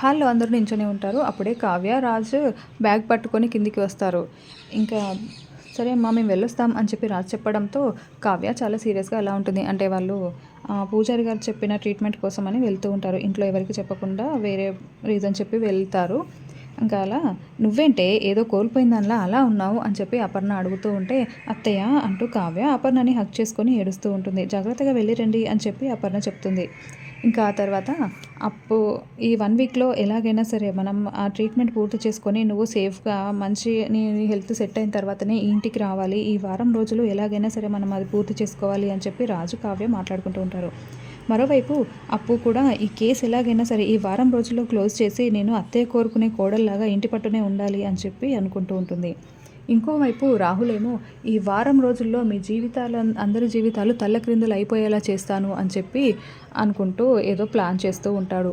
హాల్లో అందరూ నించొని ఉంటారు. అప్పుడే కావ్య రాజు బ్యాగ్ పట్టుకొని కిందికి వస్తారు. ఇంకా సరే అమ్మా మేము వెళ్ళొస్తాం అని చెప్పి రాజు చెప్పడంతో కావ్య చాలా సీరియస్గా అలా ఉంటుంది. అంటే వాళ్ళు పూజారి గారు చెప్పిన ట్రీట్మెంట్ కోసమని వెళ్తూ ఉంటారు. ఇంట్లో ఎవరికి చెప్పకుండా వేరే రీజన్ చెప్పి వెళ్తారు. ఇంకా అలా నువ్వేంటే ఏదో కోల్పోయిన దానిలా అలా ఉన్నావు అని చెప్పి అపర్ణ అడుగుతూ ఉంటే అత్తయ్య అంటూ కావ్య అపర్ణని హక్ చేసుకొని ఏడుస్తూ ఉంటుంది. జాగ్రత్తగా వెళ్ళిరండి అని చెప్పి అపర్ణ చెప్తుంది. ఇంకా ఆ తర్వాత అప్పు ఈ వన్ వీక్లో ఎలాగైనా సరే మనం ఆ ట్రీట్మెంట్ పూర్తి చేసుకొని నువ్వు సేఫ్గా మంచి నీ హెల్త్ సెట్ అయిన తర్వాతనే ఇంటికి రావాలి. ఈ వారం రోజులు ఎలాగైనా సరే మనం అది పూర్తి చేసుకోవాలి అని చెప్పి రాజు కావ్య మాట్లాడుకుంటూ ఉంటారు. మరోవైపు అప్పు కూడా ఈ కేసు ఎలాగైనా సరే ఈ వారం రోజుల్లో క్లోజ్ చేసి నేను అత్తయ్య కోరుకునే కోడల్లాగా ఇంటి పట్టునే ఉండాలి అని చెప్పి అనుకుంటూ ఉంటుంది. ఇంకోవైపు రాహులేమో ఈ వారం రోజుల్లో మీ జీవితాలు అందరి జీవితాలు తల్లక్రిందులు అయిపోయేలా చేస్తాను అని చెప్పి అనుకుంటూ ఏదో ప్లాన్ చేస్తూ ఉంటాడు.